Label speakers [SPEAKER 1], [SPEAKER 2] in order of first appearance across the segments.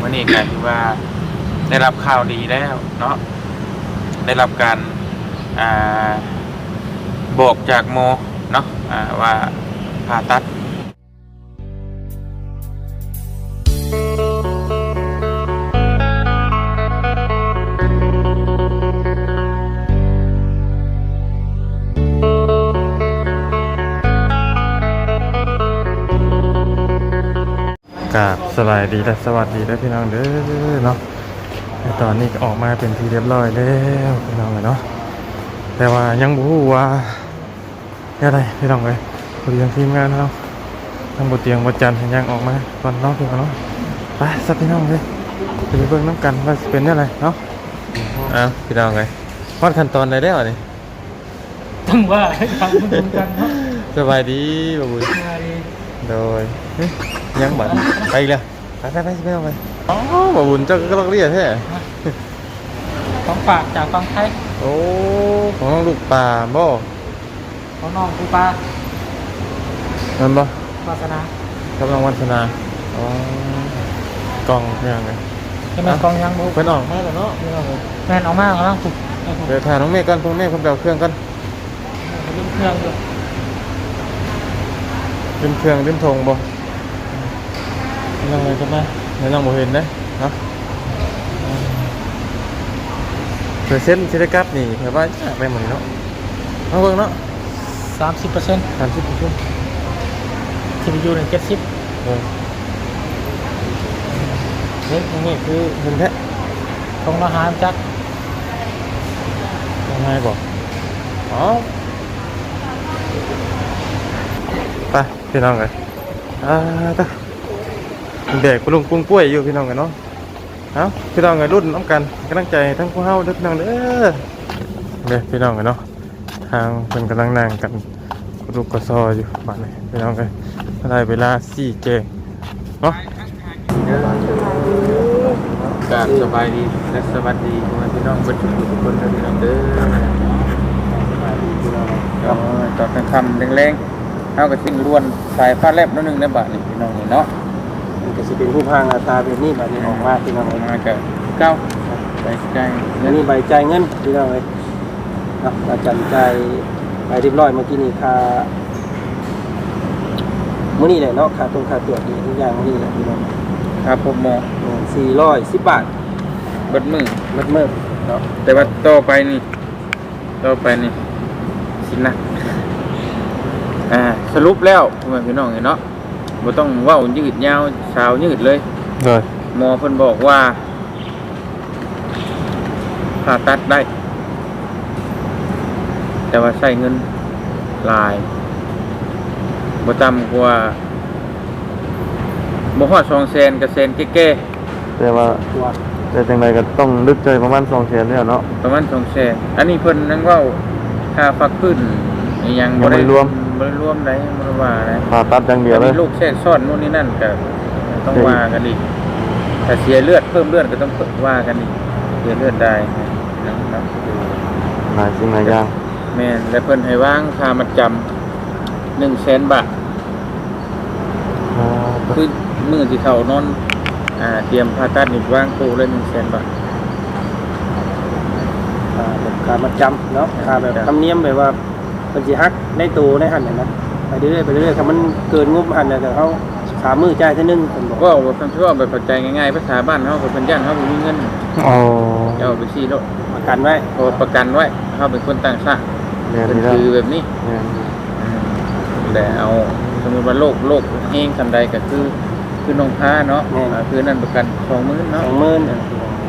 [SPEAKER 1] มื่อนี้ก็ถือว่าได้รับข่าวดีแล้วเนาะได้รับการอบอกจากโมเนาะว่าผ่าตัด บสบายดีและสวัสดีและพี่น้องเด้อเนาะแต่ตอนนี้ก็ออกมาเป็นที่เรียบร้อยแล้วพี่น้องเลยเนาะแต่ว่ายังบฮูว่าอะไรพี่น้องเลยพอดีทางทีมงานเราทั้งบทเตียงบทจันทร์ยังออกมาก่อนเนาะพี่น้องเนาะไปสักพี่น้องเลยไปเบิ่งน้ำกันว่าสิเป็นอะไรเนาะอ้าวพี่น้องเลยพอดขั้นตอนใดได้วนี่
[SPEAKER 2] ต้องว่าให้ฟังมันกันเนาะ
[SPEAKER 1] สบายดีบ่บุญ
[SPEAKER 2] มาดี
[SPEAKER 1] โดยเฮ้ ยยังบัดไปอีกแล้วไปไปไปไปเอาไปอ๋อบ่บุญเจ้าก็ต้องเรียกแท้
[SPEAKER 2] ของฝากจากฟังไทย
[SPEAKER 1] โอ้ของน้องลูกป่าบ่
[SPEAKER 2] ของน้องครูปลา
[SPEAKER 1] นั่นบ่
[SPEAKER 2] วาสนา
[SPEAKER 1] กับน้องวันธนาอ๋อกล่องยังไง
[SPEAKER 2] ใช่ไหมกองยังบุ
[SPEAKER 1] เพิ่นออกมาแล้วเนาะพี่น้องเอ้ย
[SPEAKER 2] แม่นออกมาแล้วถูก
[SPEAKER 1] เดี๋ยวถ่ายน้องเมฆกันพวกเมฆเพิ่นไปเอาเครื่องกัน
[SPEAKER 2] ลืมเครื่องอยู่
[SPEAKER 1] ลืมเครื่องลืมธงบ่ ยังไงกันนะเดี๋ยวยังบ่เห็นเด้เนาะเปอร์เซ็นต์สิได้กลับนี่แปลว่ายากไปหมดนี่เนาะเอาเบิ่งเนาะ
[SPEAKER 2] สามสิบเปอร์เซ็นต์
[SPEAKER 1] 30%
[SPEAKER 2] ที่ไปอยู่ในเจ็ดสิบ
[SPEAKER 1] เออเฮ้ยน้องเมฆคือเห็นแท้
[SPEAKER 2] ของเราหารจัก
[SPEAKER 1] ยังไงบอกอ๋อไปพี่น้องเลยอ่าตะ เด็กคุณลุงกุ้งกล้วยอยู่พี่น้องกันเนาะเอาพี่น้องกันรุ่นน้ำกันกำลังใจทั้งพวกเฮาเด้อพี่น้องเด้อเด้อพี่น้องกันเนาะทางเป็นกำลังนั่งกันกระดูกกระซออยู่บ้านนี้พี่น้องกันได้เวลาสี่เจงเนาะการสบายดีและสวัสดีพี่น้องทุกคนทุกคนเด้อพี่น้องเด้อก็ตอนกลางค่ำแรงๆเอากระทิ้งล้วนสายฟ้าแลบนิดนึงในบาทนี่พี่น้องนี่เนาะ
[SPEAKER 3] มันก็สิเป็นผู้พางอาตราแบบนี้แบบนี้ออกมาพี่น้อง
[SPEAKER 1] ออ
[SPEAKER 3] เอ้
[SPEAKER 1] ก
[SPEAKER 3] ย
[SPEAKER 1] มากับเก้าใจใจ
[SPEAKER 3] อันนี้ใบจ่ายเงินพี่น้องเอ้ยเนาะเราจันจ่ายไปเรียบร้อยเมื่อกี้นี่ค่ามื้อนี้แหละเนาะค่าตรงค่าตรวจนี่ทุกอย่างมื้อนี้แหละพี่น้อง
[SPEAKER 1] ครับผมหมอ
[SPEAKER 3] สี่ร้อยสิบบาท
[SPEAKER 1] เบิดมือ
[SPEAKER 3] มัดเมื่อเนาะ
[SPEAKER 1] แต่ว่าต่อไปนี่ต่อไปนี่สินะอ่าสรุปแล้วพ่อแม่พี่น้องเห็นเนาะ บ่ต้องเว้ายืดยาวสาวยืดเลย
[SPEAKER 3] เลย
[SPEAKER 1] หมอเพิ่นบอกว่าผ่าตัดได้ แต่ว่าใช้เงินหลายบ่ต่ำกว่าบ่ฮอด2แสนกับแสนแก่
[SPEAKER 3] แต่ว่า
[SPEAKER 4] แต่จังไรก็ต้องลึกใจประมาณสองแสนเนี่ยเนาะ
[SPEAKER 1] ๆประมาณ2แสนอันนี้เพิ่นนั่งเว้าค่าฟักขึ้นอีหยัง
[SPEAKER 4] ยังไม่รวม
[SPEAKER 1] บ่ได้รวมได้บ่ได้ว่าได้
[SPEAKER 4] ผ่าตัดอย่างเดียว
[SPEAKER 1] อัน
[SPEAKER 4] เล
[SPEAKER 1] นี้
[SPEAKER 4] ย
[SPEAKER 1] ลูกแทรกซ้อนนู่นนี่นั่นก็ต้องว่ากันอีกถ้าเสียเลือดเพิ่มเลือดก็ต้องว่ากันอีกเสียเลือดได้นะครับ
[SPEAKER 4] หลายสิ่งหลายอย่าง
[SPEAKER 1] แม่นและเพิ่นให้วางค่ามัดจำหนึ่งแสนบาท
[SPEAKER 4] อ๋อ
[SPEAKER 1] คือมือที่เขานอนอ่าเตรียมผ่าตัดนี่วางตู้เลยหนึ่งแสนบาท
[SPEAKER 3] ค่าแบบค่ามัดจำเนาะค่าแบบ
[SPEAKER 1] ครับ
[SPEAKER 3] ธรรมเนียมแบบว่า เป็นสิฮักในตัวในหันน่ะนะไปเรื่อยๆไปเรื่อยๆถ้ามันเกินงบหันน่ะก็เขาขามือจ่ายเท่านึงเพิ่นบอก
[SPEAKER 1] ว่าว่าคำที่ว่าแบบเข้าใจง่ายๆภาษาบ้านเขาเป็นย่านเขาบ่มีเงิน
[SPEAKER 4] อ๋อ
[SPEAKER 1] จะเอาไปชี้โลก
[SPEAKER 3] ประกันไว้
[SPEAKER 1] เพราะว่าประกันไว้เขาเป็นคนต่างชาติ
[SPEAKER 4] เรียน
[SPEAKER 1] เป็น
[SPEAKER 4] นี่แล้ว
[SPEAKER 1] คือแบบนี้
[SPEAKER 4] เรียน
[SPEAKER 1] อืมแต่เอาสมมติว่าโรคโรคเองคำใดก็คือคือน้องพ้าเนาะอ่าคือนั่นประกันสองหมื่น
[SPEAKER 3] ส
[SPEAKER 1] เนาะ
[SPEAKER 3] องหมื่นมัน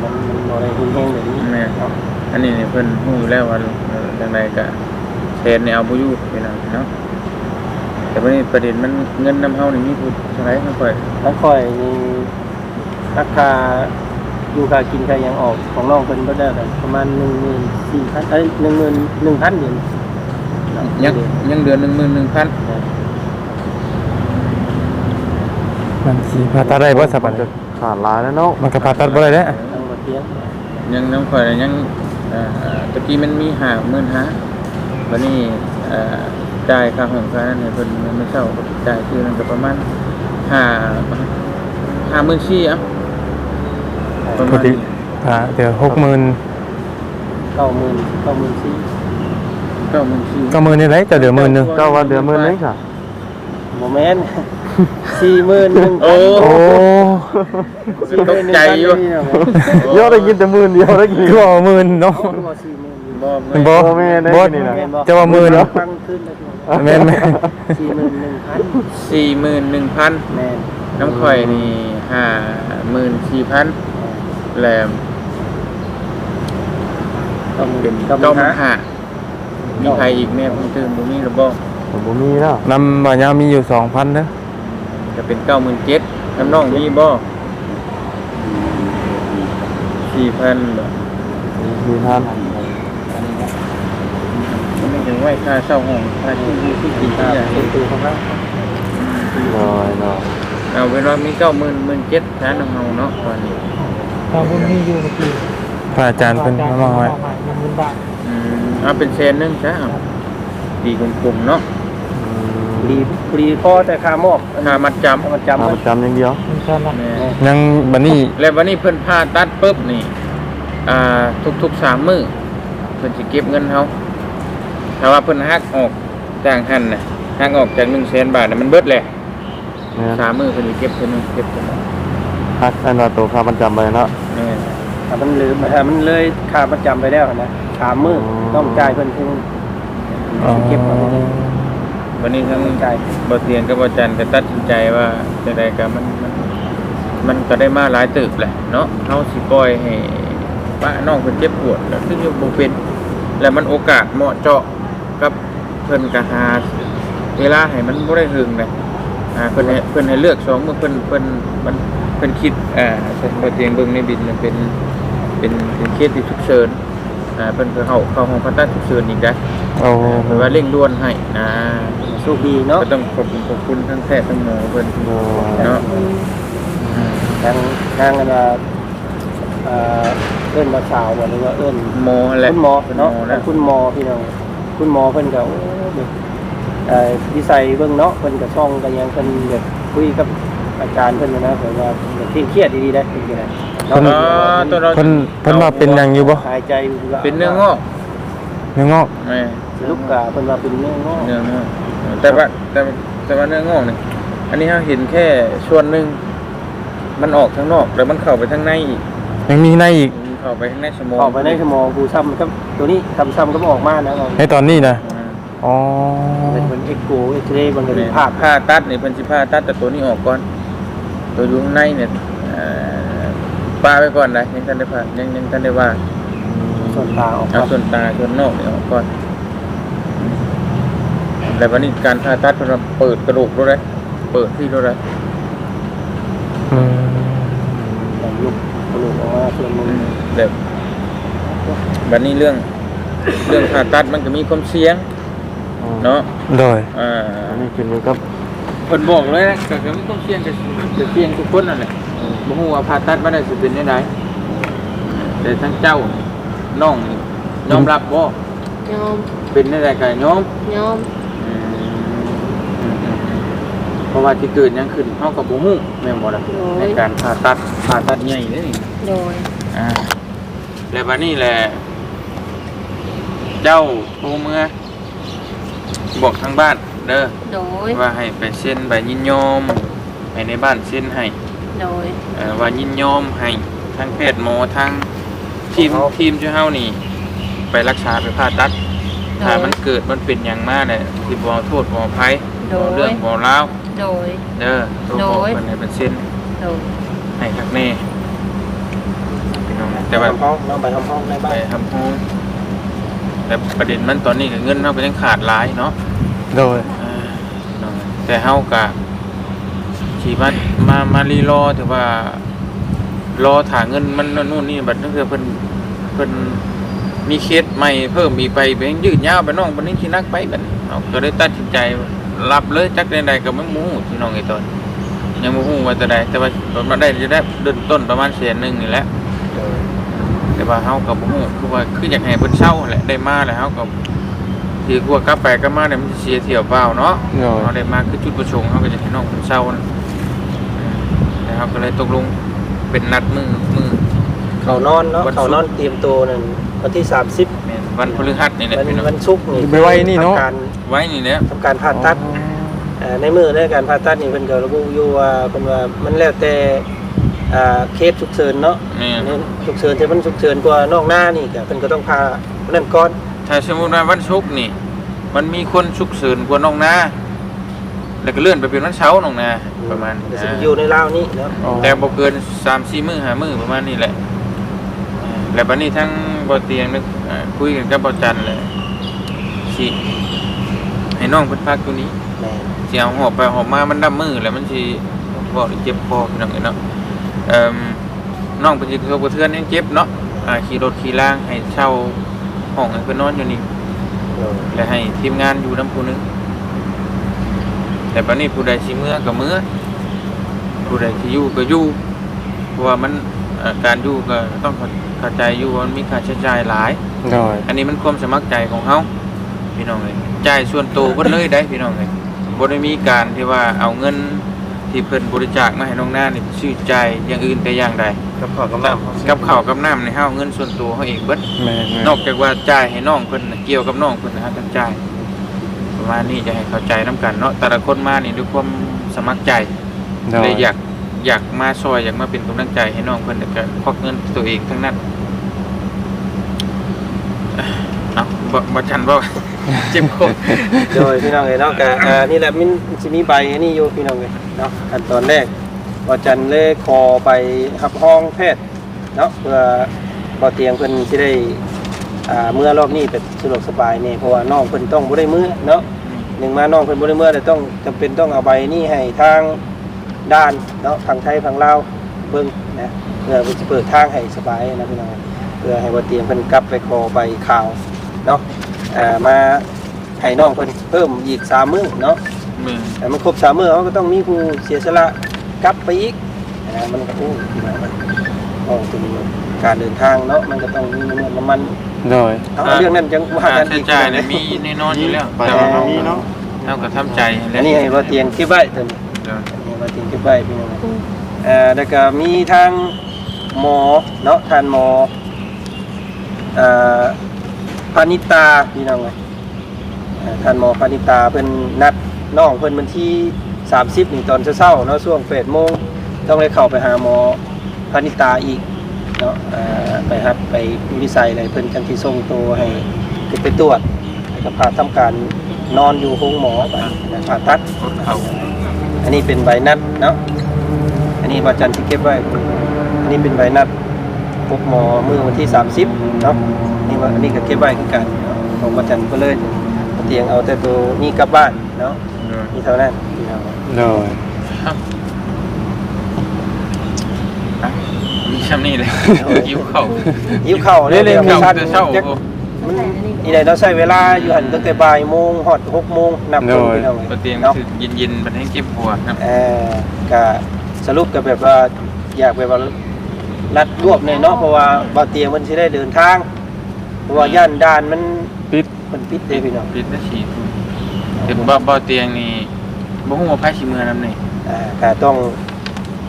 [SPEAKER 3] มันบ่ได้หุ้นแห้งแบบนี้
[SPEAKER 1] แม่
[SPEAKER 3] เนาะ
[SPEAKER 1] อันนี้นี่เพิ่นรู้อยู่แล้วว่าเออจังใดก็ เทรนเนี่ยเอาบ่อยู่พี่น้องเนาะแต่วันนี้ประเด็นมันเงินนำเฮานี่มีผู้เท่าไหร่มันค่อย
[SPEAKER 3] แล้วค่อยนี่ราคาอยู่ค่ากินค่าหยังออกของน้องเพิ่นก็ได้กันประมาณ14,000เอ้ย11,000เหรียญ
[SPEAKER 1] ยังยังเดือน11,000
[SPEAKER 4] มันสีผ่าตัดได้บ่สบันจะขาดหลายแล้วเนาะมันก็ผ่าตัดบ่ได้แล้ว
[SPEAKER 3] ทางบ่เตียง
[SPEAKER 1] ยังน้ำข่อยน่ะยังเอ่อตะกี้มันมี55,000วันนี้ เอ่อจ่ายค่าห้องค่านั้นให้เพิ่นไม่เช่าก็จ่ายคือนั่นก็ประมาณ5 54,000อะประ
[SPEAKER 4] ป
[SPEAKER 1] มากณ
[SPEAKER 4] ติอ่าเดี๋ยวหกหมื่น
[SPEAKER 3] เก้าหมื่นเก้าหมื่นสี่
[SPEAKER 1] เก้าหมื่นสี่
[SPEAKER 4] ก็หมื่นนี่ไรก็เดี๋ยวหมื่นหนึง
[SPEAKER 5] เจ้าว่าเดือนมื้อนี้ค่ะ
[SPEAKER 3] โมเมนต์สี่หมื่นหนึ่ง
[SPEAKER 1] โอ้
[SPEAKER 4] โอ้
[SPEAKER 3] สี่หมื่นหนึ่ง
[SPEAKER 1] ตกใจ
[SPEAKER 3] พัน
[SPEAKER 1] อยู่
[SPEAKER 3] นี่นะ
[SPEAKER 5] เยอะได้กินแต่มื้อเดียวได้กิน
[SPEAKER 4] คือว่าหมื่นเนาะ
[SPEAKER 3] ผมว่าสี่หมื่นอยู่
[SPEAKER 1] บ่
[SPEAKER 4] เป็น
[SPEAKER 1] บ่
[SPEAKER 4] บ่
[SPEAKER 5] บ่ แม่นได้
[SPEAKER 4] บ่
[SPEAKER 5] นี่นะ
[SPEAKER 4] จะว่าหมื่นเนาะ
[SPEAKER 3] ฟังขึ้นแล้ว
[SPEAKER 4] แม่นไหม
[SPEAKER 3] สี่หมื่นหนึ่งพัน
[SPEAKER 1] สี่หมื่นหนึ่งพัน
[SPEAKER 3] แม่น
[SPEAKER 1] น้ำข่อยนี่ห้าหมื่นสี่พันแหลม
[SPEAKER 3] เก้าหมื่
[SPEAKER 1] เป็น
[SPEAKER 3] น
[SPEAKER 1] เก้า
[SPEAKER 3] เก้า
[SPEAKER 1] ห
[SPEAKER 3] หมื่
[SPEAKER 1] มื่
[SPEAKER 3] น
[SPEAKER 1] น
[SPEAKER 3] ห้า
[SPEAKER 1] ห้ามีใครอีกแม่เพิ่งตื่นบ่มีหรือบ่
[SPEAKER 5] ผมบ่มีแล้ว
[SPEAKER 4] นำบายามีอยู่สองพันเนอะ
[SPEAKER 1] จะเป็นเก้าหมื่นเจ็ดน้ำน้องมีบ่สี่พันบ่
[SPEAKER 5] มีท่าน
[SPEAKER 1] ไม่ ถึงไว้ค่าเช่าห้องค่าที่อยู่ที่กินที่อย่าง
[SPEAKER 3] เป็นตัวของเรา
[SPEAKER 5] น้อยน้อย
[SPEAKER 1] เอาเว่ามีเก้าหมื่นหมื่นเจ็ดนะน้องเฮาเนาะตอนนี้
[SPEAKER 2] ตอนบุญมีอยู่เมื่อกี้
[SPEAKER 4] พระอาจารย์เพิ่นมามาไว
[SPEAKER 2] หนึ่งหมื่นบาท
[SPEAKER 1] อืมเอาเป็นแสนหนึงซะเอาดีกลมๆเนาะ
[SPEAKER 3] ดีดีพอแต่ค่ามอบ
[SPEAKER 1] ค่ามัดจำ
[SPEAKER 3] ค่ามันจำ
[SPEAKER 5] ทำ
[SPEAKER 3] ไว้
[SPEAKER 5] ประจำอย่างเดียว
[SPEAKER 2] หนึ่ง
[SPEAKER 1] แม่
[SPEAKER 4] ยังบัดนี้
[SPEAKER 1] แล้ววันนี้เพิ่นพาตัดปุ๊บนี่ อ่า ทุกๆสามมื้อเพิ่นสิเก็บเงินเฮา ถ้าว่าเพิ่นหักออกจากหันน่ะหักออกจาก100,000บาทน่ะมันเบิดแหละ
[SPEAKER 5] เนี่ย
[SPEAKER 1] สามมื้อเพิ่นสิเก็บเพิ่นนึงเก็บเพิ่นนึง
[SPEAKER 5] พักอันว่าตัวค่าประจำไปเนาะ
[SPEAKER 1] แม่น
[SPEAKER 3] ถ้ามันลืมถ้ามันเลยค่ามันจำไปแล้วนะสามมื้อ
[SPEAKER 5] อ๋อ
[SPEAKER 3] ต้องจ่ายเพิ่นเพิ่ง
[SPEAKER 4] อ๋อ
[SPEAKER 3] เก็บเอาไว้เลย
[SPEAKER 1] วันนี้ทั้ง
[SPEAKER 3] จ่าย
[SPEAKER 1] บ่เตียนกับบ่จันก็ตัดสินใจว่าจังไดก็มันมันมันก็ได้มาหลายตึกแหละเนาะเฮาสิปล่อยให้ป้าน้องเพิ่นเจ็บปวดแล้วซึ่งอยู่บ่เป็นแล้วมันโอกาสเหมาะเจาะ กับเพิ่นก็หาเวลาให้มันบ่ได้หึงเลยอ่าเพิ่นให้เพิ่นให้เลือกสองมื้อเพิ่นเพิ่นมันเพิ่นคิดอ่าเพิ่นบ่เตียงเบิ่งในบินมันเป็นเป็นเป็นเคสที่ฉุกเฉินอ่าเพิ่นก็เข้าเข้าห้องผ่าตัดฉุกเฉินอีกได้
[SPEAKER 4] โอ้
[SPEAKER 1] เพิ่นว่าเร่งด่วนให้นะ
[SPEAKER 3] โชคดีเนาะ
[SPEAKER 1] ก็ต้องขอบคุณขอบคุณทั้งแพทย์ทั้งหมอเพิ่น
[SPEAKER 5] น้อย
[SPEAKER 1] เนาะ
[SPEAKER 3] ทางทางอันว่าเอ่อเอิ้นมาสาวบ่หรือว่าเอิ้น
[SPEAKER 1] หมอแหละ
[SPEAKER 3] คุณหมอเนาะ
[SPEAKER 1] หมอแล้ว
[SPEAKER 3] คุณหมอพี่น้อง คุณหมอเพิ่นก็โอ้เด็กเอ่อวิสัยเบิ่งเนาะเพิ่นก็ซ่องกันยังเพิ่นแบบคุยกับอาจารย์เพิ่นนะแบบว่าแบบเครียดดีๆได้เป็นจังได๋
[SPEAKER 1] อ๋อตัวเรา
[SPEAKER 4] เพิ่นเพิ่นว่าเป็นหยังอยู่บ่
[SPEAKER 3] หายใจ
[SPEAKER 1] เป็นเนื้องอก
[SPEAKER 4] เนื้องอก
[SPEAKER 1] แม่
[SPEAKER 3] ลูกกาเพิ่นว่าเป็นเนื้องอก
[SPEAKER 1] เนื้องอกแต่ว่าแต่ว่าแต่ว่าเนื้องอกนี่อันนี้เราเห็นแค่ส่วนหนึ่งมันออกข้างนอกแล้วมันเข้าไปข้างในอีก
[SPEAKER 4] ยังมีในอีก
[SPEAKER 1] มัน เข้าไปข้างในสมอง
[SPEAKER 3] เข้าไปในสมองกูซ้ำกับตัวนี้ทำซ้ำก็บ่ออกมานะเรา
[SPEAKER 4] ในตอนนี้นะ
[SPEAKER 1] อ่า
[SPEAKER 4] อ๋อ
[SPEAKER 3] เป็นเป็นเอ็กโกเอ็กซเรย์บางที
[SPEAKER 1] แม่
[SPEAKER 3] ภาพ
[SPEAKER 1] ผ่าตัดนี่เพิ่นสิผ่าตัดแต่ตัวนี้ออกก่อน ตัวอยู่ข้างในเนี่ยเอ่อปาไปก่อนนะยังทันได้ผ่ายังยังทันได้ว่า
[SPEAKER 3] ส่วนตาออก
[SPEAKER 1] เอา
[SPEAKER 3] มา
[SPEAKER 1] ส่วนตาส่วนนอกนี่ออกก่อนแต่วันนี้การผ่าตัดเพิ่นว่าเปิดกระดูกด้วยเลยเปิดที่ด้วยเลย
[SPEAKER 4] อืม
[SPEAKER 3] แบ
[SPEAKER 1] แบบบัดนี้เรื่อง เรื่องผ่าตัดมันก็มีความเสี่ยง เนาะ
[SPEAKER 4] โดย
[SPEAKER 1] อ่า
[SPEAKER 5] อันนี้ขึ้นอยู่กับ
[SPEAKER 1] เพิ่นบอกเลยนะก็ก็มีความเสี่ยงก็ก็เสี่ยงทุกคนนั่นแหละบ่ฮู้ว่าผ่าตัดมาได้สิเป็นจังไดแต่ทั้งเจ้าน้องนี่ยอมรับบ่
[SPEAKER 6] ยอม
[SPEAKER 1] เป็นจังไดก็ยอม
[SPEAKER 6] ยอม
[SPEAKER 1] อืมอืมอืมอืมเพราะว่าที่เกิดหยังขึ้นเฮาก็บ่ฮู้แม่นบ่ล่ะ
[SPEAKER 6] โด
[SPEAKER 1] ใน
[SPEAKER 6] ย
[SPEAKER 1] การผ่าตัดผ่าตัดใหญ่เด้นี่
[SPEAKER 6] โดย
[SPEAKER 1] อ่าแล้วบัดนี้แหละเจ้าโทรเมื่อ บอกทางบ้านเด้อ
[SPEAKER 6] โดย
[SPEAKER 1] ว่าให้ไปเซ็นใบยินยอมให้ในบ้านเซ็นให้
[SPEAKER 6] โดย
[SPEAKER 1] เอ่อว่ายินยอมให้ทางแพทย์หมอทางทีมทีมช่วยเฮานี่ ไปรักษาไปผ่าตัดถ้ามันเกิดมันเป็นอย่างมากเนี่ยที่บ่โทษบ่อภัย
[SPEAKER 6] โด
[SPEAKER 1] บ่
[SPEAKER 6] ย
[SPEAKER 1] เรื่องบ่ราว
[SPEAKER 6] โดย
[SPEAKER 1] เด้อโทรบอก
[SPEAKER 6] โดย
[SPEAKER 1] เพิ่นให้เป็นเซ็น
[SPEAKER 6] โดย
[SPEAKER 1] ให้คักแน่พี่น้อง แต่
[SPEAKER 3] แต่
[SPEAKER 1] ว่า
[SPEAKER 3] ว่า ห้องเราไปทำห้องใน
[SPEAKER 1] ไป
[SPEAKER 3] บ้าน
[SPEAKER 1] ทำห้องแต่ประเด็นมันตอนนี้ก็เงินเฮาก็ยังขาดหลายเนาะ
[SPEAKER 4] โดย
[SPEAKER 1] อ่าน้องแต่เฮากะขี่มามามารีรอถือว่ารอถาเงินมันนู่นนี่บัดนั่นคือเพิ่นเพิ่นมีเคสใหม่เพิ่มอีกไปเป็นยืดยาวไปน้องบัดนี้ขี้นักไปบัดนี้เอาก็ได้ตัดสินใจรับเลยจักใดๆก็ไม่มู้ที่น้องไอ้ตอนยังบ่ฮู้ว่าจะได้แต่ว่ามาได้จะได้เดินต้นประมาณแสนหนึงนี่แหละ แต่ว่าเฮาก็บ่ฮู้คือว่าคืออยากให้เพิ่นเช่าแหละได้มาแล้วเฮาก็ถือกลัวกลับไปกลับมาเนี่ยมันสิเสียเที่ยวเปล่าเนาะ
[SPEAKER 4] โดย
[SPEAKER 1] เขาได้มาคือจุดประสงค์เขาก็จะให้น้องคนเศร้านะอืมแล้วเขาก็เลยตกลงเป็นนัดมือมือ
[SPEAKER 3] เขานอนเนาะเขานอนเตรียมตัวนั่นวันที่ 30
[SPEAKER 1] แม่นวันพฤหัสนี่แหละ
[SPEAKER 3] วัน
[SPEAKER 1] พี่น้อง
[SPEAKER 3] วันศุกร์นี่
[SPEAKER 4] ไปไว้นี่เนาะ
[SPEAKER 3] ทำการ
[SPEAKER 1] ไว้นี่แหละ
[SPEAKER 3] ทำการผ่าตัด เอ่อในมือในการผ่าตัดนี่เพิ่นก็ระบุอยู่ว่าเพิ่นว่ามันแล้วแต่ อ่าเคสฉุกเฉินเนาะ
[SPEAKER 1] แม่น
[SPEAKER 3] นี่ฉุกเฉินที่มันฉุกเฉินกว่านอกหน้านี่ก็เพิ่นก็ต้องพานั่นก่อน
[SPEAKER 1] ถ้าสมมุติว่าวันศุกร์นี่ มันมีคนฉุกเฉินกว่าน้องนาแล้วก็เลื่อนไปเป็นวันเสาร์น้องนาประมาณ
[SPEAKER 3] ก็สิ
[SPEAKER 1] นะ
[SPEAKER 3] อยู่ในลาวนี่เนาะ
[SPEAKER 1] แต่บ่เกิน3-4มื้อ5มื้อประมาณนี้แหละเออแล้วบัดนี้ทั้งบ่เตียงนึกเอ่อคุยกันกับบ่จันเลยสิให้น้องเพิ่นพักตัวนี้
[SPEAKER 3] แม่น
[SPEAKER 1] สิเอาหอบไปหอบมา มันดำมือแล้วมันสิบ่ได้เจ็บคอพี่น้องเอ้ยเนาะ เอ่อน้องเพิ่นสิกระทบกระเทือนยังเจ็บเนาะอ่าขี่รถขี่ล่างให้เช่าห้องให้เพิ่นนอนอยู่นี่
[SPEAKER 3] เออ
[SPEAKER 1] และให้ทีมงานอยู่น้ำผู้หนึงแต่ปัจนี้ผู้ใดสิเมื่อก็เมื่อผู้ใดที่อยู่ก็อยู่เพราะว่ามันเอ่อการอยู่ก็ต้องเข้าใจอยู่ว่ามันมีค่าใช้จ่ายหลาย
[SPEAKER 4] โดย
[SPEAKER 1] อันนี้มันความสมัครใจของเฮาพี่น้องเลยจ่ายส่วนตัวเพิ่นเลยได้พี่น้องเลยบ่ได้มีการที่ว่าเอาเงิน ที่เพิ่นบริจาคมาให้น้องหน้านี่ซื้อใจายอย่างอื่นแต่อย่างใด
[SPEAKER 5] กับข้าวกับน้ำ
[SPEAKER 1] กับข้าวกับน้ำในเฮาเงินส่วนตัวเฮาเองเบิด
[SPEAKER 4] แม่น
[SPEAKER 1] นอกจากว่าจ่ายให้น้องเพิ่นน่ะเกี่ยวกับน้องเพิ่นนะฮะกันจ่ายประมาณนี้จะให้เข้าใจน้กันเนาะแต่ละคนมานี่ด้วยความสมัครใจ
[SPEAKER 4] โดย
[SPEAKER 1] เลยอยากอยากมาซอยอยากมาเป็นกำลังใจให้น้องเพิ่นแต่ก็ควักเงินตัวเองทั้งนั้นเนาะบ่บ่ทันบ่ เจ็บคอ
[SPEAKER 3] โดยพี่น้องเอ้ยเนาะก็อ่านี่แหละมันสิมีใบอันนี้อยู่พี่น้องเอ้ยเนาะขั้นตอนแรกบ่จันเลยขอไปรับห้องแพทย์เนาะเพื่อบ่เตียงเพิ่นสิได้อ่าเมื่อรอบนี้เป็นสะดวกสบายเนี่ยเพราะว่าน้องเพิ่นต้องบ่ได้มือเนาะหนึ่งมาน้องเพิ่นบ่ได้เมื่อแต่ต้องจำเป็นต้องเอาใบนี้ให้ทางด้านเนาะทางไทยทางลาวเบิ่งนะเพื่อเพิ่นสิเปิดทางให้สบายนะพี่น้องเพื่อให้บ่เตียมเพิ่นกลับไปขอใบข่าวเนาะ อ่ามาให้น้องเพิ่นเพิ่มอีก3มื้อเนาะ
[SPEAKER 1] มือ
[SPEAKER 3] แต่มันครบ3มื้อเขาก็ต้องมีผู้เสียสละกลับไปอีกนะมันก็โอ้พี่น้องมันต้องถึงการเดินทางเนาะมันก็ต้องมีเงินน้ำมัน
[SPEAKER 4] โดย
[SPEAKER 3] เอาเรื่องนั้นจังว่า
[SPEAKER 1] ค่า
[SPEAKER 3] กัน
[SPEAKER 1] ใช้
[SPEAKER 3] อีก
[SPEAKER 1] จ่ายเนี่ยมีแน่นอนอยู่แล้ว
[SPEAKER 5] ไป
[SPEAKER 1] แต่ว่าเฮา
[SPEAKER 5] นี่เนาะ
[SPEAKER 1] เฮาก็ทำใจ
[SPEAKER 3] อันนี้ให้บ่เตียงเก็บไว้เพิ่น
[SPEAKER 1] เดี๋ยว
[SPEAKER 3] นี่มาถึงที่ใบพี่น้องเอ่อแล้วก็มีทางหมอเนาะทานหมอเอ่อ พานิตาพี่น้องเลยเอ่านหมอพานิตาเพิ่นนัดน้องเพิ่นวันที่ 30นี่ตอนเช้าๆเนาะช่วง8โมงต้องเลยเข้าไปหาหมอพานิตาอีกเนาะไปครับไปวิสัยอะไรเพิ่นกันที่ส่งตัวให้ไปตรวจก็พาทำการนอนอยู่ห้องหมอไปผ่าตัด
[SPEAKER 1] อดเขา
[SPEAKER 3] อันนี้เป็นใบนัดเนาะอันนี้บาจันที่เก็บไว้อันนี้เป็นใบนัด พบหมอมือวันที่ 30เนาะนี่ว่าอันนี้ก็เก็บไว้คือกันเนาะของบาจันก็เลยเตียงเอาแต่ตัวนี้กลับบ้านเนาะ
[SPEAKER 1] เดี๋ยว
[SPEAKER 3] นี่เท่านั้นพี่น้อง
[SPEAKER 4] โดย
[SPEAKER 1] อะมีช่ำนี่เลยยิ้วเข่า
[SPEAKER 3] ยิ้วเข่า
[SPEAKER 1] เล่น
[SPEAKER 3] ดี๋ยว
[SPEAKER 1] เข่า
[SPEAKER 3] สั้น
[SPEAKER 1] แต่เช้า
[SPEAKER 3] จักมันอีไหนเราใช้เวลาอยู่หันตั้งแต่บ่ายโมงฮอด6โมงนับ
[SPEAKER 4] โด
[SPEAKER 3] คน
[SPEAKER 4] ย
[SPEAKER 3] พี่น้อง
[SPEAKER 1] ปเตียง
[SPEAKER 3] เนาะ
[SPEAKER 1] คือเย็นๆมันให้เจ็บหัวนะ
[SPEAKER 3] เอ่อก็สรุปก็แบบว่าอยากแบบว่า รัดรวบในอยเนาะเพราะว่าบ่าวเตียงมันสิได้เดินทาง เพราะว่าย่านด่านมัน
[SPEAKER 4] ปิด
[SPEAKER 3] มันปิดเด้พี่น้อง
[SPEAKER 1] ปิดนะฉีดถึงบ่บ่เตียงนี่บ่ฮู้ว่าไผสิเมือนำนี่
[SPEAKER 3] อ่าก็ต้อง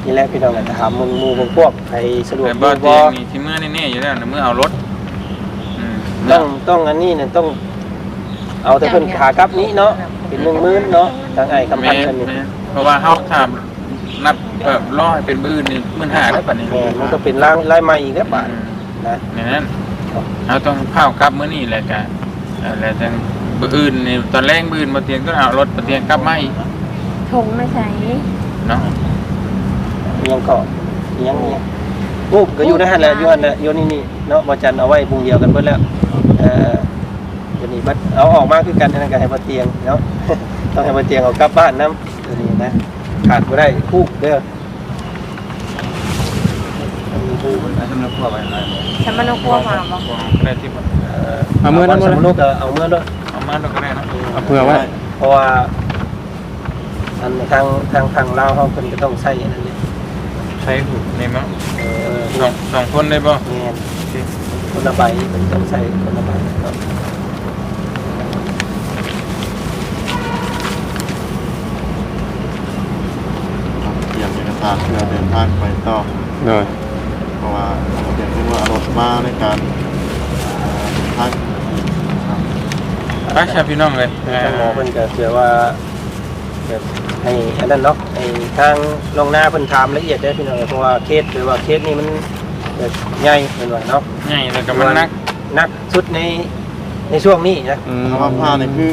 [SPEAKER 3] นี่แหละพี่น้องก็ถามหมึงหมู่พวกใครสะดวก
[SPEAKER 1] แต่
[SPEAKER 3] บ่
[SPEAKER 1] บ่
[SPEAKER 3] บ่
[SPEAKER 1] เตียงนี่สิเมื่อแน่ๆอยู่แล้วนะเมื่อเอารถอืม
[SPEAKER 3] ต้องต้องอันนี้เนี่ยต้อง เอาแต่เพิ่นขากลับนี้เนาะเป็นหนึ่งหมื่นเนาะทางไอ้คำ
[SPEAKER 1] แม่
[SPEAKER 3] พันธ์กันนี่
[SPEAKER 1] แม่เพราะว่าเฮาถาม นับแบบรอให้เป็นมื้ออื่นนี่15,000แล้วบัดนี้
[SPEAKER 3] แม่มันก็เป็นร่างลายใหม่อีกแล้วบาทนะ
[SPEAKER 1] อย่างนั้นเอาต้องพาวกลับมื้อนี้แหละกะเอ่อแล้วจังมื้ออื่นนี่ตอนแรกมื้ออื่นบ่เตียงก็เอารถบ่เตียงกลับมาอีก
[SPEAKER 6] ถงไม่ใช่
[SPEAKER 1] เนาะ
[SPEAKER 3] ยังก็ยังยังปุ๊บก็อยู่ในหันแหละอยู่หันแหละอยู่นี่นี่เนาะบ่จันเอาไว้พุงเดียวกันเบิดแล้วเอ่อเดี๋ยวนี้บัดเอาออกมาคือกันอันนั่นก็ให้บ่เตียงเนาะต้องให้บ่เตียงเอากลับบ้านนํเดี๋ยวนี้นะ ขาดบ่ได้คู่เด้อมีคู่
[SPEAKER 1] สำหรับพวกไปหลาย
[SPEAKER 6] ฉันมันกลัวหมาบอก
[SPEAKER 1] ก็ได้ที่มัน
[SPEAKER 4] เอามือนั่น
[SPEAKER 3] ส
[SPEAKER 4] มือ
[SPEAKER 3] ม
[SPEAKER 4] นั่น
[SPEAKER 3] นุกเอาเมื่อเลย
[SPEAKER 1] เอามาเราก็ได้นะ
[SPEAKER 4] เอาเผื่อไว้
[SPEAKER 3] เพราะว่าอันทางทางทางลาวเขาเป็นก็ต้องใช้อันนั้นเนี่ย
[SPEAKER 1] ใช้ถูกในมั้ง
[SPEAKER 3] เออ
[SPEAKER 1] สองสองคนได้ป่ะ
[SPEAKER 3] แม่นคนละใบเป็นต้องใช้คนละใบเนาะ
[SPEAKER 5] เตรีย มเอกสารเพื่อเดินทางไปต่อ
[SPEAKER 4] โดย
[SPEAKER 5] เพราะว่าเราเตรียมเอกเมื่อรถมาในการทาง
[SPEAKER 1] ไปชาพี่น้องเลย
[SPEAKER 3] ทางหมอเพิ่นก็เชื่อว่าแบบให้อันนั้นเนาะให้ทางลงหน้าเพิ่นถามละเอียดได้อพี่น้องเพราะว่าเคสหรือว่าเคสนี้มันแบบใหญ่เพิ่นว่าเนาะ
[SPEAKER 1] ง่ายแล้วก็มันนัก
[SPEAKER 3] นักสุดในในช่วงนี้นะ
[SPEAKER 4] อืม
[SPEAKER 5] คำว่าผ้านี่คือ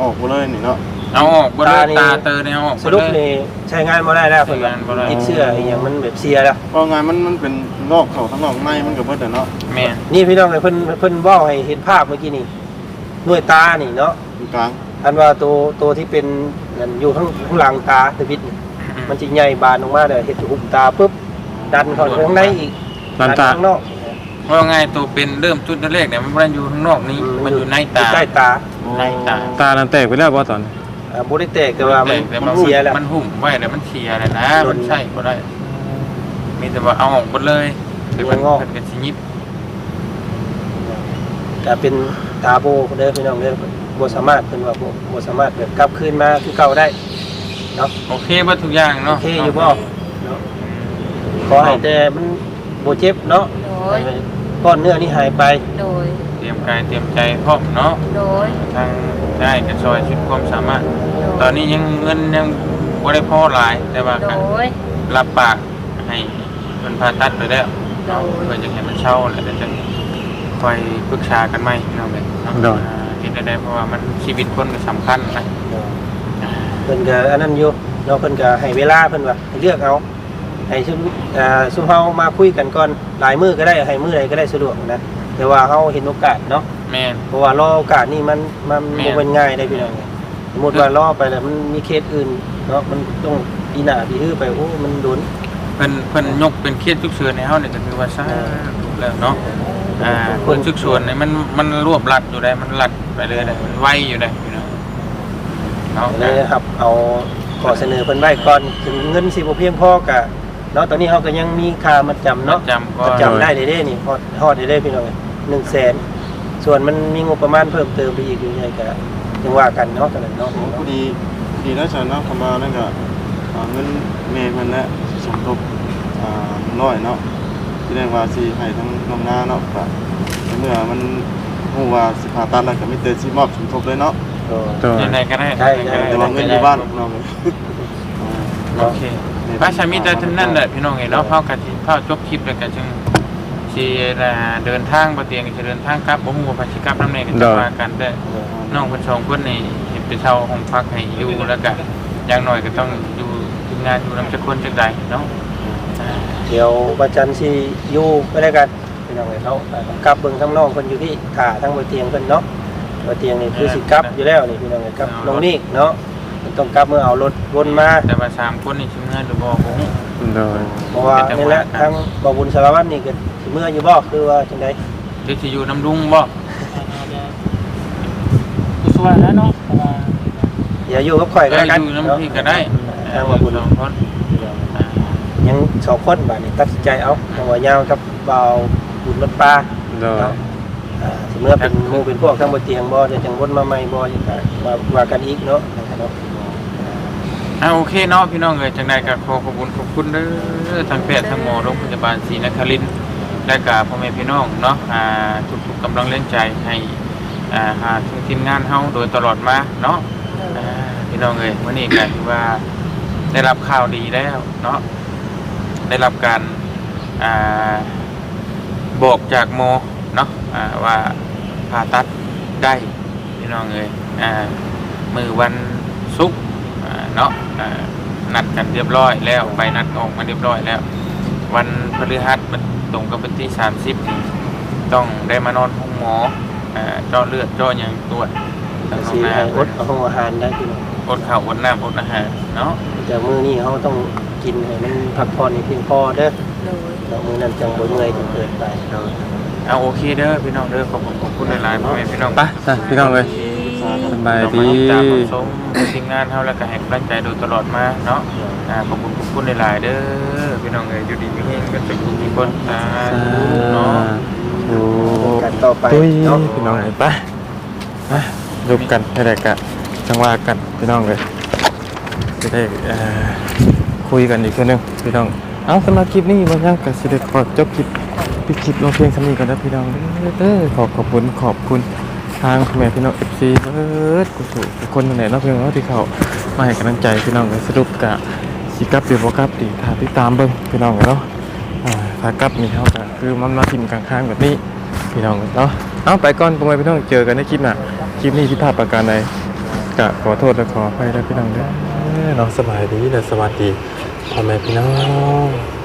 [SPEAKER 5] ออกมาเลยนี่เนาะ
[SPEAKER 1] เอาออกบ่ได้
[SPEAKER 3] ตานี่
[SPEAKER 1] ตาเตอเนี่ยเอาออก
[SPEAKER 3] ส
[SPEAKER 1] บ่
[SPEAKER 3] รุป
[SPEAKER 1] ได้
[SPEAKER 3] นี่ใช้งานบ่ได้แล้วเพิ่นว่า
[SPEAKER 1] ใช้งานบ่ได้
[SPEAKER 3] ติดเชื้ออีหยังมันแบบเสียแล้ว
[SPEAKER 5] เพราะงานมันมันเป็นนอกเขาทั้งนอกในมันก็เบิดแต่เนาะ
[SPEAKER 1] แม่น
[SPEAKER 3] นี่พี่น้องเพิ่นเพิ่นเว้าให้เห็นภาพเมื่อกี้นี่หน่วยตานี่เนาะ
[SPEAKER 5] อยู่กลาง
[SPEAKER 3] อันว่าตัวตัวที่เป็นนั่นอยู่ข้างข้างหลังตาตะวิดนี่มันจะใหญ่บานออกมาเลยเห็ดหุบตาปุ๊บดันเข้าไปข้างในอีก
[SPEAKER 4] ลันตา
[SPEAKER 3] ข้างนอก
[SPEAKER 1] เพราะง่ายตัวเป็นเริ่มจุดแรกเนี่ยมันบ่ได้อยู่ข้างนอกนี้มันอยู่ในตา
[SPEAKER 3] ใต้ตา
[SPEAKER 1] ในตา
[SPEAKER 4] ตาลันแตกไปแล้วบ่ตอนนี้
[SPEAKER 3] อ่าบ่ได้แตกแต่ว่ามัน
[SPEAKER 1] แต่
[SPEAKER 3] มัน
[SPEAKER 1] มัน
[SPEAKER 3] เสียแล้ว
[SPEAKER 1] มันหุ่มไว้แล้วมันเสียแล้วนะ
[SPEAKER 3] โดน
[SPEAKER 1] มันใช่บ่ได้ มีแต่ว่าเอาออกหมดเลยหรือมัน
[SPEAKER 3] งอก
[SPEAKER 1] เป็นสิยิบ
[SPEAKER 3] ก็เป็นตาโบเด้อพี่น้องเด้อบ่สามารถเพิ่นว่าบ่บ่สามารถแบบกลับคืนมาคือเก่าได้เนาะ
[SPEAKER 1] โอเคบ่ทุกอย่าง
[SPEAKER 3] โอ
[SPEAKER 1] เนาะ
[SPEAKER 3] เคอยู่บ่เนาะขอให้แต่มันบ่เจ็บเนาะ
[SPEAKER 6] โดย
[SPEAKER 3] ให้ก้อนเนื้อนี่หายไป
[SPEAKER 6] โดย
[SPEAKER 1] เต รียมกายเตรียมใจพร้อมเนาะ
[SPEAKER 6] โดย
[SPEAKER 1] ทางได้กระซอยชุดความสามารถ
[SPEAKER 6] โดย
[SPEAKER 1] ตอนนี้ยังเงินยังบ่ได้พอหลายแต่ว่า
[SPEAKER 6] โด
[SPEAKER 1] ก็
[SPEAKER 6] ย
[SPEAKER 1] รับปากให้เพิ่นผ่าตัดไปแล้ว
[SPEAKER 6] โดย
[SPEAKER 1] เพื่อจะให้มันเช่าแล้วเดี๋ยวจะคอยปรึกษากันใหม่เนาะเว้ยเนาะ
[SPEAKER 4] โดย
[SPEAKER 1] อ่าเฮ็ดได้ได้เพราะว่ามันชีวิตคนก็สำคัญนะอ่า
[SPEAKER 3] เพิ่นก็อันนั้นอยู่เนาะเพิ่นก็ให้เวลาเพิ่นว่าให้เลือกเอาให้ซุมอ่าซุมเฮามาคุยกันก่อนหลายมื้อก็ได้ให้มื้อใดก็ได้สะดวกนะ แต่ว่าเฮาเห็นโอกาสเนาะ
[SPEAKER 1] แม่น
[SPEAKER 3] เพราะว่ารอโอกาสนี่มันมัน
[SPEAKER 1] แม่น
[SPEAKER 3] บ่เป็นง่ายได้พี่น้องสมมุติว่ารอไปแล้วมันมีเคสอื่นเนาะมันต้องปีหน้าปีฮื้อไปโอ้มันโดน
[SPEAKER 1] เพิ่นเพิ่นยกเป็นเคสฉุกเฉินในเฮานี่ก็ถือว่าซาถูกแล้วเนาะอ่าเพิ่นฉุกเฉินนี่มันมันรวบรัดอยู่ได้มันรัดไปเลยได้มันไวอยู่ได้พี่น้องเนาะ
[SPEAKER 3] เลยครับเอาขอเสนอเพิ่นไว้ก่อนถึงเงินสิบ่เพียงพอก็เนาะตอนนี้เฮาก็ยังมีค่ามัดจำเนาะ
[SPEAKER 1] จำก็
[SPEAKER 3] มัดจำได้เด้ๆนี่ฮอดฮอดเด้ๆพี่น้อง 100,000ส่วนมันมีงบประมาณเพิ่มเติมไปอีกอยู่ไงก็ยังว่ากันเนาะกันเนาะ
[SPEAKER 5] โอ้พอดีดีนะฉันเนาะคำว่านั่นก็อ่าเงินเมย์มันแหละสมทบอ่าน้อยเนาะแสดงว่าสิให้ทั้งน้องหน้าเนาะก็เมื่อมันฮู้ว่าสิผ่าตัดแล้วก็มีแต่สิมอบสมทบเลยเนาะ
[SPEAKER 3] โอ้
[SPEAKER 4] ตัว
[SPEAKER 1] ยังไงก็ได้
[SPEAKER 3] ได้ได้
[SPEAKER 5] แต่ว่าเงินอยู่บ้านเนาะ
[SPEAKER 1] โอเคพระชามิตรท่านนั่นแหละพี่น้องเห็นเนาะเฮากันสิเฮาจบคลิปแล้วก็จึง สิอ่าเดินทางบ่เตียงสิเดินทางกลับบ่ฮู้ว่าพาสิกลับนำแน่ก็จะว่ากันได้น้องเพิ่นสองคนนี่เห็นไปเช่าห้องพักให้อยู่แล้วก็อย่างน้อยก็ต้องอยู่ทีมงานอยู่นำจักคนจักใดเนาะอ่า
[SPEAKER 3] เดี๋ยววันจันทร์สิอยู่ไปได้กันพี่น้องเอ้ยเฮากลับเบิ่งทั้งน้องเพิ่นอยู่ที่ถ่าทั้งบ่เตียงเพิ่นเนาะบ่เตียงนี่คือสิกลับอยู่แล้วนี่พี่น้องเอ้ยกลับลงนี่เนาะเพิ่นต้องกลับเมื่อเอารถวนมา
[SPEAKER 1] แต่ว่าสามคนนี่สิเมื่อหรือบ่บ่ฮู้
[SPEAKER 4] โดย
[SPEAKER 3] เพราะว่านี่แหละทั้งบ่บุญสารวัตรนี่ก็ สิเมื่ออยู่บ่คือว่าจังได๋
[SPEAKER 1] หรือสิอยู่นำลุงบ่
[SPEAKER 2] คือสวยแล้วเนาะแต่ว่า
[SPEAKER 3] อย่าอยู่กับข่อยก็
[SPEAKER 1] เอ้ย
[SPEAKER 3] แล้วกัน
[SPEAKER 1] อยู่
[SPEAKER 3] เนาะ
[SPEAKER 1] นำพี่ก็ได้
[SPEAKER 3] ทางบ่บุญ
[SPEAKER 1] สองคนอ่า
[SPEAKER 3] ยังสองคนบัดนี้ตัดสินใจเอาจังว่ายาวกับบ่าวบุญรถปลา
[SPEAKER 4] โดย
[SPEAKER 3] เนาะอ่าสิเมื่อเป็นหมู่เป็นพวกทั้งบ่เตียงบ่จะจังวนมาใหม่บ่จังก็ว่าว่ากันอีกเนาะเนาะ
[SPEAKER 1] อ่าโอเคเนาะพี่น้องเอ้ยจังไดก็ขอขอบคุณขอบคุณเด้อทางแพทย์ทางหมอโรงพยาบาลศรีนครินทร์ และก็พ่อแม่พี่น้องเนาะอ่าทุกๆกำลังแรงใจให้อ่าหาทุกทีมงานเฮาโดยตลอดมาเนาะอ่าพี่น้องเอ้ยวันนี้ก็ถือว่าได้รับข่าวดีแล้วเนาะได้รับการอ่าบอกจากโมเนาะอ่าว่าผ่าตัดได้พี่น้องเอ้ยอ่ามือวันศุกร์อ่าเนาะอ่านัดกันเรียบร้อยแล้วไปนัดออกมาเรียบร้อยแล้ว วันพฤหัสมันตรงกับวันที่สามสิบต้องได้มานอนห้องหมออ่าเจาะเลือดเจาะอย่างตรวจทางน้อง
[SPEAKER 3] สิ
[SPEAKER 1] นา
[SPEAKER 3] ให้อดเอาอาหารได้พี่น้อง
[SPEAKER 1] อดข้าวอดน้ำอดอาหารเนาะ
[SPEAKER 3] แต่มื้อนี้เขาต้องกินให้มันพักผ่อนให้เพียงพอเด้อ
[SPEAKER 6] โดย
[SPEAKER 3] แล้วมื้อนั้นจังบ่เมื่อยจนเกินไปเนาะ
[SPEAKER 1] เอาโอเคเด้อพี่น้องเด้อขอบคุณขอบคุณหลายๆพ่อแม่พี่น้อง
[SPEAKER 4] ไปจ้ะพี่น้องเลยส บายดี
[SPEAKER 1] ตามสมทีมงานเฮาแล้วก็ให้กำลังใจโดยตลอดมาเนาะอ่าขอบคุณขอบคุณหลายๆเด้อพี่น้องเอ้ยอยู่ดีมีเฮงกันทุกทุกคนสาธุเนาะ
[SPEAKER 4] โอ้
[SPEAKER 3] กันต่อไป
[SPEAKER 4] ตุ้ย
[SPEAKER 3] เนาะ
[SPEAKER 4] พี่น้องเลยไปไปรูปกันให้ได้กะจังว่ากันพี่น้องเลยจะได้เอ่อคุยกันอีกทีหนึงพี่น้อง เอาสำหรับคลิปนี้บางอย่างก็สิได้ขอจบคลิปปิดคลิปลงเพียงสำนีก่อนนะพี่น้องเด้อขอขอบคุณขอบคุณ ทางพ่อแม่พี่น้องเอฟซีเบิร์ดกุศลทุกคนนั่นเนาะเพียงเนาะที่เขามาให้กำลังใจพี่น้องเลยสรุปกะสิกับหรือบ่กลับดีถ้าติดตามเบิ่งพี่น้องเนาะอ่าถ้ากับนี่เฮาก็คือมันมาทิ่มกลางข้างแบบนี้พี่น้องเนาะเอาไปก่อนพ่อแม่พี่น้องเจอกันในคลิปหน้าคลิปนี้ที่พาดประการใดกะขอโทษและขออภัยด้วพี่น้องด้อเนาะสบายดีและสวัสดีพ่อแม่พี่น้อง